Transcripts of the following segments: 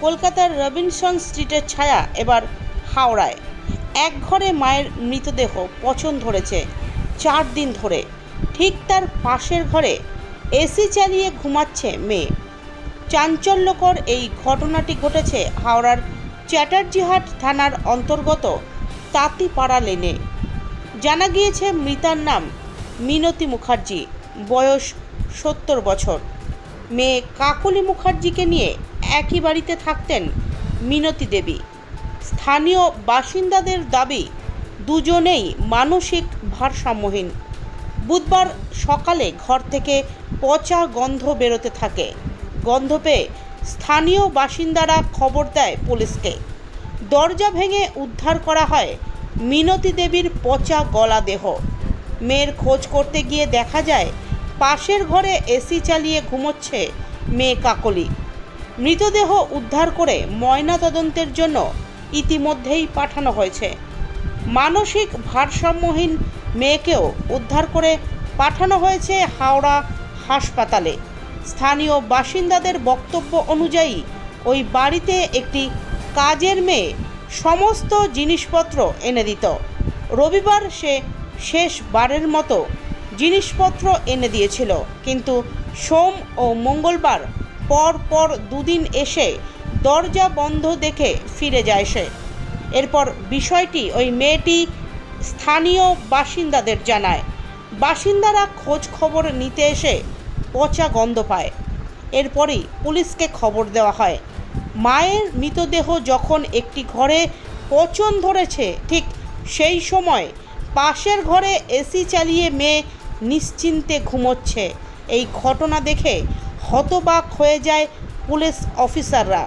কলকাতার রবিনসন স্ট্রিটের ছায়া এবার হাওড়ায়। এক ঘরে মায়ের মৃতদেহ পচন ধরেছে চার দিন ধরে। ঠিক তার পাশের ঘরে এসি চালিয়ে ঘুমাচ্ছে মেয়ে। চাঞ্চল্যকর এই ঘটনাটি ঘটেছে হাওড়ার চ্যাটার্জিহাট থানার অন্তর্গত তাঁতিপাড়া লেনে। জানা গিয়েছে মৃতার নাম মিনতি মুখার্জি, বয়স সত্তর বছর। মেয়ে কাকলি মুখার্জিকে নিয়ে একই বাড়িতে থাকতেন মিনতি দেবী। স্থানীয় বাসিন্দাদের দাবি, দুজনেই মানসিক ভারসাম্যহীন। বুধবার সকালে ঘর থেকে পচা গন্ধ বেরোতে থাকে। গন্ধ পেয়ে স্থানীয় বাসিন্দারা খবর দেয় পুলিশকে। দরজা ভেঙে উদ্ধার করা হয় মিনতি দেবীর পচা গলা দেহ। মেয়ের খোঁজ করতে গিয়ে দেখা যায়, পাশের ঘরে এসি চালিয়ে ঘুমোচ্ছে মেয়ে কাকলি। মৃতদেহ উদ্ধার করে ময়নাতদন্তের জন্য ইতিমধ্যেই পাঠানো হয়েছে। মানসিক ভারসাম্যহীন মেয়েকেও উদ্ধার করে পাঠানো হয়েছে হাওড়া হাসপাতালে। স্থানীয় বাসিন্দাদের বক্তব্য অনুযায়ী, ওই বাড়িতে একটি কাজের মেয়ে সমস্ত জিনিসপত্র এনে দিত। রবিবার সে শেষবারের মতো জিনিসপত্র এনে দিয়েছিল। কিন্তু সোম ও মঙ্গলবার পর পর দুদিন এসে দরজা বন্ধ দেখে ফিরে যায় সে। এরপর বিষয়টি ওই মেয়েটি স্থানীয় বাসিন্দাদের জানায়। বাসিন্দারা খোঁজ খবর নিতে এসে পচা গন্ধ পায়। এরপরই পুলিশকে খবর দেওয়া হয়। মায়ের মৃতদেহ যখন একটি ঘরে পচন ধরেছে, ঠিক সেই সময় পাশের ঘরে এসি চালিয়ে মেয়ে নিশ্চিন্তে ঘুমোচ্ছে। এই ঘটনা দেখে হতবাক হয়ে যায় পুলিশ অফিসাররা।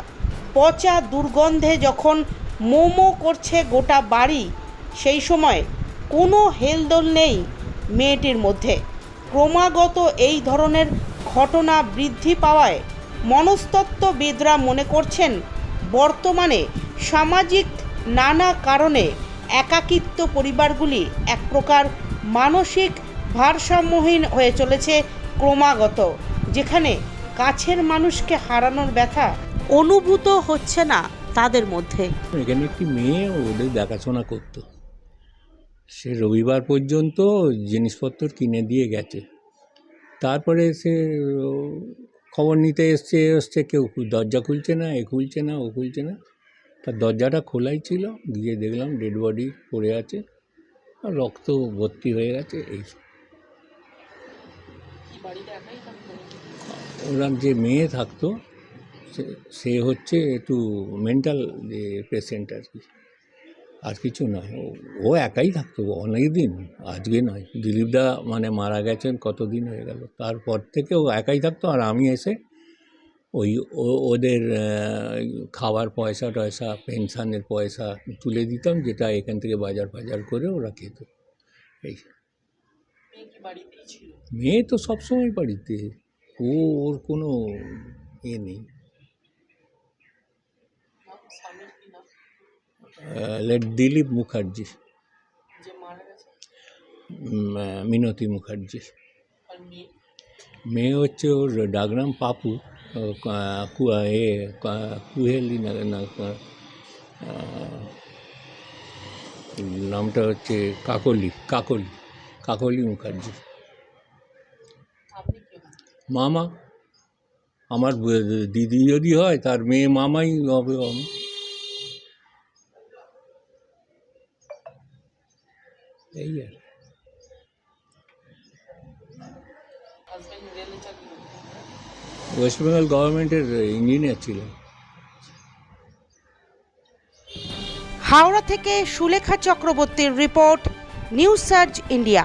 পচা দুর্গন্ধে যখন মোমো করছে গোটা বাড়ি, সেই সময় কোনো হেলদোল নেই মেয়েটির মধ্যে। ক্রমাগত এই ধরনের ঘটনা বৃদ্ধি পাওয়ায় মনস্তত্ত্ববিদরা মনে করছেন, বর্তমানে সামাজিক নানা কারণে একাকিত্ব পরিবারগুলি এক প্রকার মানসিক ভারসাম্যহীন হয়ে চলেছে ক্রমাগত। যেখানে কাছের মানুষকে হারানোর ব্যথা অনুভূত হচ্ছে না তাদের মধ্যে। এখানে একটি মেয়ে ওদের দেখাশোনা করতো। সে রবিবার পর্যন্ত জিনিসপত্র কিনে দিয়ে গেছে। তারপরে সে খবর নিতে এসছে এসছে, কেউ দরজা খুলছে না, এ খুলছে না, ও খুলছে না। তার দরজাটা খোলাই ছিল, গিয়ে দেখলাম ডেড বডি পড়ে আছে, আর রক্ত ভর্তি হয়ে গেছে, এই। ওরা যে মেয়ে থাকতো, সে হচ্ছে একটু মেন্টাল যে পেশেন্ট আর কি। আর কিছু নয়, ও- একাই থাকতো অনেক দিন, আজকে নয়। দিলীপদা মানে মারা গেছেন, কতদিন হয়ে গেল। তারপর থেকে ও একাই থাকতো আর আমি এসে ওই ওদের খাবার পয়সা টয়সা পেনশনের পয়সা তুলে দিতাম, যেটা এখান থেকে বাজার ফাজার করে ওরা খেত। এই। মেয়ে তো সবসময় বাড়িতে। ও ওর কোনো ইয়ে নেই। লেট দিলীপ মুখার্জি। উম, আহ, মিনতি মুখার্জি। মেয়ে? হচ্ছে ওর ডাকনাম পাপু। ও কা- কু- এ কা- কুহেলি না না কা- আহ, নামটা হচ্ছে কাকলি কাকলি। কাকলি মুখার্জি। মামা। আমার দিদি যদি হয় তার মেয়ে মামাই হবে। আমি এই আর। ওয়েস্ট বেঙ্গল গভর্নমেন্টের ইঞ্জিনিয়ার ছিলেন। হাওড়া থেকে সুলেখা চক্রবর্তীর রিপোর্ট নিউজ সার্চ ইন্ডিয়া।